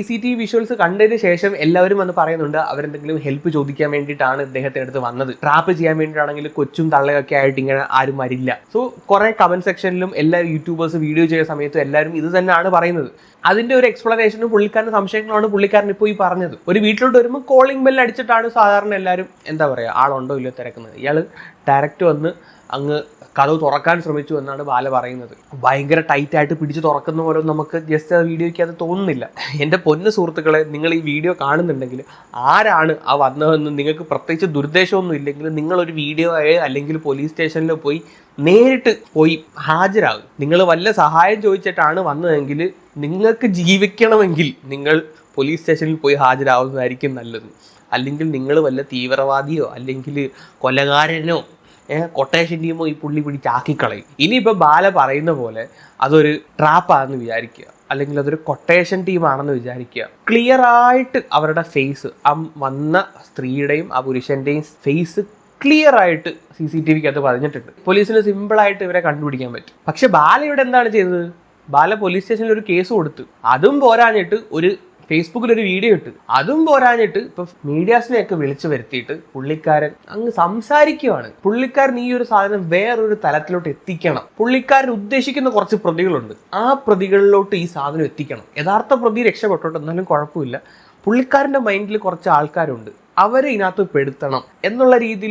C C T visuals കണ്ടതിന് ശേഷം എല്ലാവരും വന്ന് പറയുന്നുണ്ട് അവരെന്തെങ്കിലും ഹെൽപ്പ് ചോദിക്കാൻ വേണ്ടിയിട്ടാണ് ഇദ്ദേഹത്തിന്റെ അടുത്ത് വന്നത്. ട്രാപ്പ് ചെയ്യാൻ വേണ്ടിയിട്ടാണെങ്കിൽ കൊച്ചും തള്ളയൊക്കെ ആയിട്ട് ഇങ്ങനെ ആരും വരില്ല. സോ കുറെ കമന്റ് സെക്ഷനിലും എല്ലാ യൂട്യൂബേഴ്സ് വീഡിയോ ചെയ്യുന്ന സമയത്തും എല്ലാവരും ഇത് തന്നെയാണ് പറയുന്നത്. അതിന്റെ ഒരു എക്സ്പ്ലനേഷനും പുള്ളിക്കാരന്റെ സംശയങ്ങളാണ് പുള്ളിക്കാരൻ ഇപ്പോൾ ഈ പറഞ്ഞത്. ഒരു വീട്ടിലോട്ട് വരുമ്പോൾ കോളിംഗ് ബെൽ അടിച്ചിട്ടാണ് സാധാരണ എല്ലാവരും എന്താ പറയുക ആളുണ്ടോ ഇല്ലോ തിരക്കുന്നത്. ഇയാൾ ഡയറക്റ്റ് വന്ന് അങ്ങ് കഥവ് തുറക്കാൻ ശ്രമിച്ചു എന്നാണ് ബാല പറയുന്നത്. ഭയങ്കര ടൈറ്റ് ആയിട്ട് പിടിച്ച് തുറക്കുന്ന പോലെ നമുക്ക് ജസ്റ്റ് ആ വീഡിയോയ്ക്ക് അത് തോന്നുന്നില്ല. എന്റെ പൊന്ന് സുഹൃത്തുക്കളെ നിങ്ങൾ ഈ വീഡിയോ കാണുന്നുണ്ടെങ്കിൽ ആരാണ് ആ വന്നതെന്ന് നിങ്ങൾക്ക് പ്രത്യേകിച്ച് ദുരുദ്ദേശമൊന്നും ഇല്ലെങ്കിൽ നിങ്ങളൊരു വീഡിയോ അല്ലെങ്കിൽ പോലീസ് സ്റ്റേഷനിൽ പോയി നേരിട്ട് പോയി ഹാജരാകും. നിങ്ങൾ വല്ല സഹായം ചോദിച്ചിട്ടാണ് വന്നതെങ്കിൽ നിങ്ങൾക്ക് ജീവിക്കണമെങ്കിൽ നിങ്ങൾ പോലീസ് സ്റ്റേഷനിൽ പോയി ഹാജരാകുന്നതായിരിക്കും നല്ലത്. അല്ലെങ്കിൽ നിങ്ങൾ വല്ല തീവ്രവാദിയോ അല്ലെങ്കിൽ കൊലകാരനോ കൊട്ടേഷൻ ടീമോ ഈ പുള്ളി പിടിച്ചാക്കിക്കളയും ഇനിയിപ്പോൾ ബാല പറയുന്ന പോലെ അതൊരു ട്രാപ്പാണെന്ന് വിചാരിക്കുക. അല്ലെങ്കിൽ അതൊരു കൊട്ടേഷൻ ടീമാണെന്ന് വിചാരിക്കുക. ക്ലിയർ ആയിട്ട് അവരുടെ ഫേസ് ആ വന്ന സ്ത്രീയുടെയും ആ പുരുഷന്റെയും ഫേസ് ക്ലിയർ ആയിട്ട് സി സി ടി വിക്ക് അത് പറഞ്ഞിട്ടുണ്ട്. പോലീസിന് സിമ്പിൾ ആയിട്ട് ഇവരെ കണ്ടുപിടിക്കാൻ പറ്റും. പക്ഷെ ബാല ഇവിടെ എന്താണ് ചെയ്തത്? ബാല പോലീസ് സ്റ്റേഷനിൽ ഒരു കേസ് കൊടുത്തു. അതും പോരാഞ്ഞിട്ട് ഒരു ഫേസ്ബുക്കിൽ ഒരു വീഡിയോ ഇട്ട്. അതും പോരാഞ്ഞിട്ട് ഇപ്പൊ മീഡിയാസിനെയൊക്കെ വിളിച്ചു വരുത്തിയിട്ട് പുള്ളിക്കാരൻ അങ്ങ് സംസാരിക്കുവാണ്. പുള്ളിക്കാരൻ ഈ ഒരു സാധനം വേറൊരു തലത്തിലോട്ട് എത്തിക്കണം. പുള്ളിക്കാരൻ ഉദ്ദേശിക്കുന്ന കുറച്ച് പ്രതികളുണ്ട്. ആ പ്രതികളിലോട്ട് ഈ സാധനം എത്തിക്കണം. യഥാർത്ഥ പ്രതി രക്ഷപ്പെട്ടോട്ടെ എന്നാലും കുഴപ്പമില്ല. പുള്ളിക്കാരന്റെ മൈൻഡിൽ കുറച്ച് ആൾക്കാരുണ്ട്. അവരെ ഇതിനകത്ത് പെടുത്തണം എന്നുള്ള രീതിയിൽ